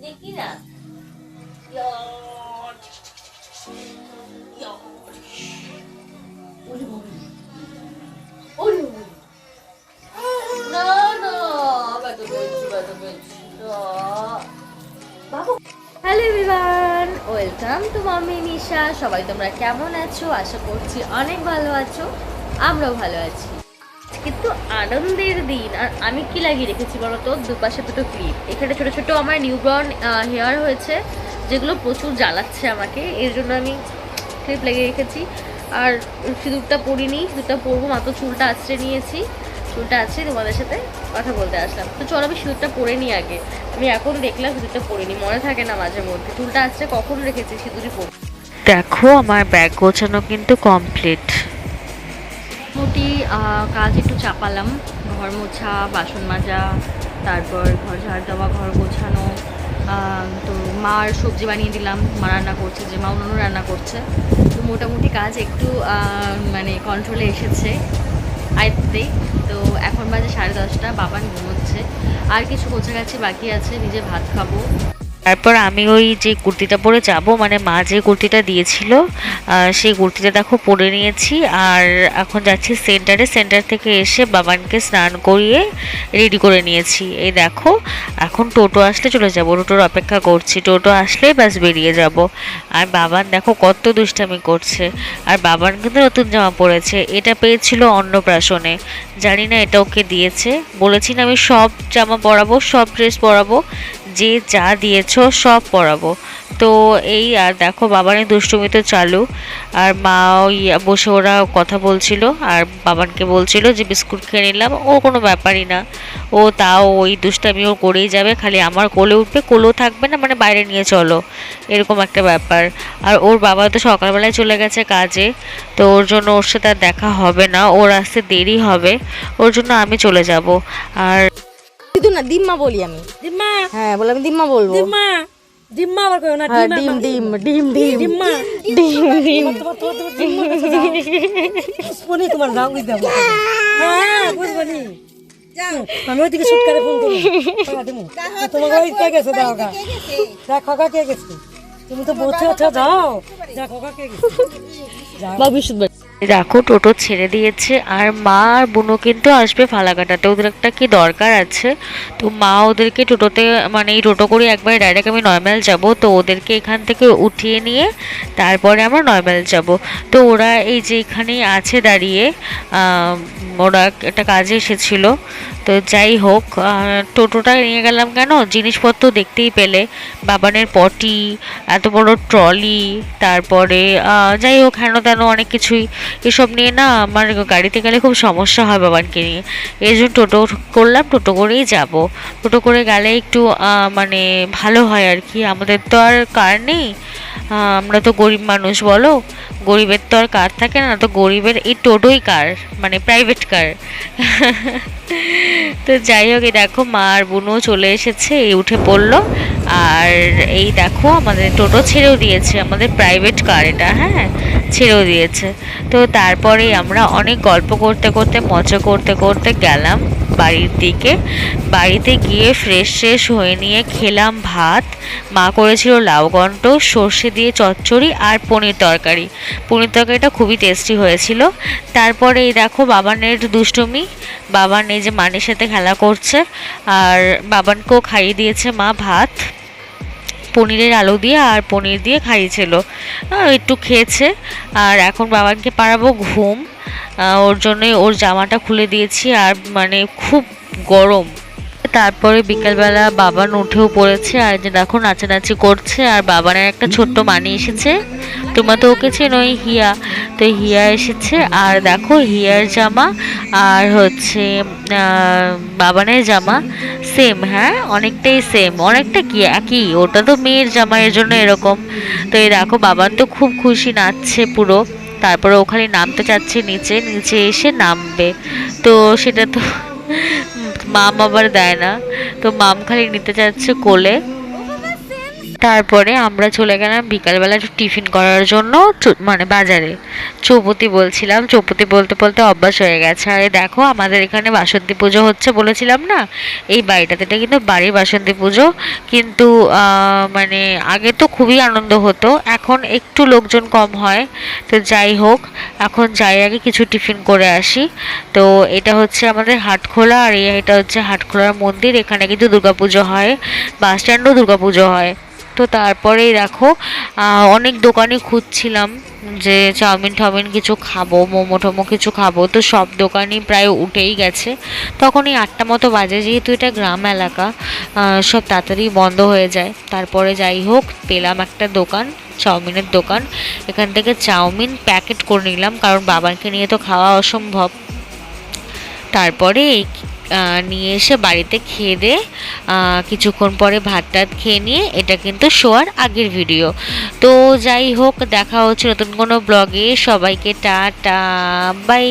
দেখি না? Hello everyone welcome to mummy Nisha সবাই তোমরা কেমন আছো? আশা করছি অনেক ভালো আছো। আমরাও ভালো আছি। কিন্তু আনন্দের দিন আর আমি কি লাগিয়ে রেখেছি বলো তো দুপাশে দুটো ক্লিপ। এখানে ছোট ছোট আমার নিউবর্ন হেয়ার হয়েছে, যেগুলো প্রচুর জ্বালাচ্ছে আমাকে। এর জন্য আমি ক্লিপ লাগিয়ে রেখেছি। আর সিঁদুরটা পরিনি সিঁদুরটা পরবো, মাত্র চুলটা আছড়ে নিয়েছি। চুলটা আছে তোমাদের সাথে কথা বলতে আসলাম। তো চলো আমি সিঁদুরটা পরে নিই আগে। আমি এখন দেখলাম সিঁদুরটা পরে নিই মনে থাকে না মাঝে মধ্যে। চুলটা আসছে কখন রেখেছি সিঁদুরই পরে দেখো, আমার ব্যাগ গোছানো কিন্তু কমপ্লিট মোটামুটি কাজ একটু চাপালাম। ঘর মোছা, বাসন মাজা, তারপর ঘর ঝাড় দেওয়া, ঘর গোছানো তো মার সবজি বানিয়ে দিলাম। মা রান্না করছে যে মা অন্য রান্না করছে। তো মোটামুটি কাজ একটু মানে কন্ট্রোলে এসেছে। আয়ত্তে তো এখন বাজে সাড়ে দশটা বাবান ঘুমোচ্ছে। আর কিছু গোছাগাছি বাকি আছে, নিজে ভাত খাব। তারপর আমি ওই যে কুর্তিটা পরে যাব মানে মা যে কুর্তিটা দিয়েছিল সেই কুর্তিটা দেখো পরে নিয়েছি। আর এখন যাচ্ছি সেন্টারে, সেন্টার থেকে এসে বাবানকে স্নান করিয়ে রেডি করে নিয়েছি। এই দেখো, এখন টোটো আসলে চলে যাব, টোটোর অপেক্ষা করছি। টোটো আসলে ব্যাস বেরিয়ে যাব। আর বাবান দেখো কত দুষ্টামি করছে। আর বাবান কিন্তু নতুন জামা পরেছে। এটা পেয়েছিল অন্নপ্রাশনে। জানি না এটা ওকে দিয়েছে। বলেছি না আমি সব জামা পরাবো, সব ড্রেস পরাবো। যে যা দিয়েছ সব পরাবো। তো এই আর দেখো বাবানের দুষ্টুমি তো চালু। আর মা ওই বসে ওরা কথা বলছিল, আর বাবানকে বলছিল যে বিস্কুট খেয়ে নিলাম, ও কোনো ব্যাপারই না। ও তাও ওই দুষ্টামি ও করেই যাবে, খালি আমার কোলে উঠবে, কোলেও থাকবে না মানে বাইরে নিয়ে চলো। এরকম একটা ব্যাপার। আর ওর বাবা তো সকালবেলায় চলে গেছে কাজে, তো ওর জন্য ওর সাথে আর দেখা হবে না, ওর আসতে দেরি হবে, ওর জন্য আমি চলে যাব। আর না ডিম্মা বলি আমি। ডিম্মা। হ্যাঁ বলে আমি ডিম্মা বলব। ডিম্মা। ডিম্মা আবার কইও না হ্যাঁ ডিম্মা ডিম ডিম ডিম ডিম। ডিম্মা। ডিম ডিম। তোমার তোমার তোমার তোমার নাম কই দেবো হ্যাঁ বুঝবনি আমি ওইদিকে শুট করে ফোন করি। তোমাকে ওই কে গেছে? দাও গা দেখো গা কে গেছে? তুমি তো বসে আছো যাও। দেখো গা কে গেছে? যাও। বা বিশুদ্ধ দেখো টোটো ছেড়ে দিয়েছে। আর মা আর বুনো কিন্তু আসবে ফালাকাটাতে। ওদের একটা কি দরকার আছে? তো মা ওদেরকে টোটোতে মানে এই টোটো করে একবার ডাইরেক্ট আমি নয়মাল যাব। তো ওদেরকে এখান থেকে উঠিয়ে নিয়ে তারপরে আমরা নয়মাল যাব। তো ওরা এই যে এখানেই আছে দাঁড়িয়ে ওরা একটা কাজে এসেছিল। তো যাই হোক টোটোটা নিয়ে গেলাম কেন? জিনিসপত্র দেখতেই পেলে। বাবানের পটি, এত বড় ট্রলি, তারপরে যাই হোক, হেন তেন অনেক কিছুই। এসব নিয়ে না আমার গাড়িতে গেলে খুব সমস্যা হয় বাবানকে নিয়ে। এই জন্য টোটো করলাম, টোটো করেই যাব। টোটো করে গেলে একটু মানে ভালো হয় আর কি। আমাদের তো আর কার নেই। আমরা তো গরিব মানুষ, বলো? গরিবের তো আর কার থাকে না? তো গরিবের এই টোটোই কার? মানে প্রাইভেট কার তো যাই হোক, এই দেখো মা আর বোনও চলে এসেছে, এই উঠে পড়ল। আর এই দেখো, আমাদের টোটো ছেড়েও দিয়েছে, আমাদের প্রাইভেট কার এটা হ্যাঁ? ছেড়েও দিয়েছে। তো তারপরে আমরা অনেক গল্প করতে করতে, মজা করতে করতে গেলাম বাড়ির দিকে। বাড়িতে গিয়ে ফ্রেশ ফ্রেশ হয়ে নিয়ে খেলাম ভাত। মা করেছিল লাউ ঘন্ট, সর্ষে দিয়ে চচ্চড়ি আর পনির তরকারি। পনির তরকারিটা খুবই টেস্টি হয়েছিল। তারপরে এই দেখো বাবানের দুষ্টুমি। বাবান এই যে মানের সাথে খেলা করছে। আর বাবানকেও খাইয়ে দিয়েছে মা ভাত। পনিরের আলু দিয়ে আর পনির দিয়ে খাইয়েছিল। একটু খেয়েছে। আর এখন বাবানকে পারাবো ঘুম। ওর জন্যই ওর জামাটা খুলে দিয়েছি। আর মানে খুব গরম। তারপরে বিকেলবেলা বাবান উঠেও পড়েছে, আর যে দেখো নাচানাচি করছে, আর বাবানের একটা ছোট্ট মানি এসেছে। তোমরা তো ওকে চেনোই, হিয়া। তো হিয়া এসেছে, আর দেখো হিয়ার জামা, আর হচ্ছে বাবানের জামা সেম হ্যাঁ? অনেকটাই সেম অনেকটা কি, একই। ওটা তো মেয়ের জামা, এর জন্য এরকম। তো এই দেখো বাবান তো খুব খুশি, নাচছে পুরো। তারপরে ওখানে নামতে চাচ্ছে নিচে নিচে এসে নামবে। তো সেটা তো মাম আবার দেয় না। তো মাম খালি নিতে চাচ্ছে কোলে। তারপরে আমরা চলে গেলাম বিকালবেলা টিফিন করার জন্য মানে বাজারে। চৌপতি বলছিলাম, চৌপতি বলতে বলতে অভ্যাস হয়ে গেছে। আরে দেখো, আমাদের এখানে বাসন্তী পুজো হচ্ছে বলেছিলাম না? এই বাড়িটাতে এটা কিন্তু বাড়ির বাসন্তী পুজো। কিন্তু মানে আগে তো খুবই আনন্দ হতো, এখন একটু লোকজন কম হয়। তো যাই হোক, এখন যাই আগে কিছু টিফিন করে আসি। তো এটা হচ্ছে আমাদের হাটখোলা, আর এটা হচ্ছে হাটখোলার মন্দির। এখানে কিন্তু দুর্গাপুজো হয়, বাস স্ট্যান্ডও দুর্গাপুজো হয়। তো তারপরেই দেখো অনেক দোকানে খুঁজছিলাম যে চাউমিন টাউমিন কিছু খাব, মোমো টোমো কিছু খাব। তো সব দোকানই প্রায় উঠেই গেছে। তখন এই আটটা মতো বাজে, যেহেতু এটা গ্রাম এলাকা সব তাড়াতাড়ি বন্ধ হয়ে যায়। তারপরে যাই হোক, পেলাম একটা দোকান, চাউমিনের দোকান। এখান থেকে চাউমিন প্যাকেট করে নিলাম, কারণ বাবাকে নিয়ে তো খাওয়া অসম্ভব। তারপরে নিয়ে এসে বাড়িতে খেয়ে দে। কিছুক্ষণ পরে ভাত টাত খেয়ে নিয়ে, এটা কিন্তু শোয়ার আগের ভিডিও তো যাই হোক, দেখা হচ্ছে নতুন কোনো ব্লগে সবাইকে টা টা বাই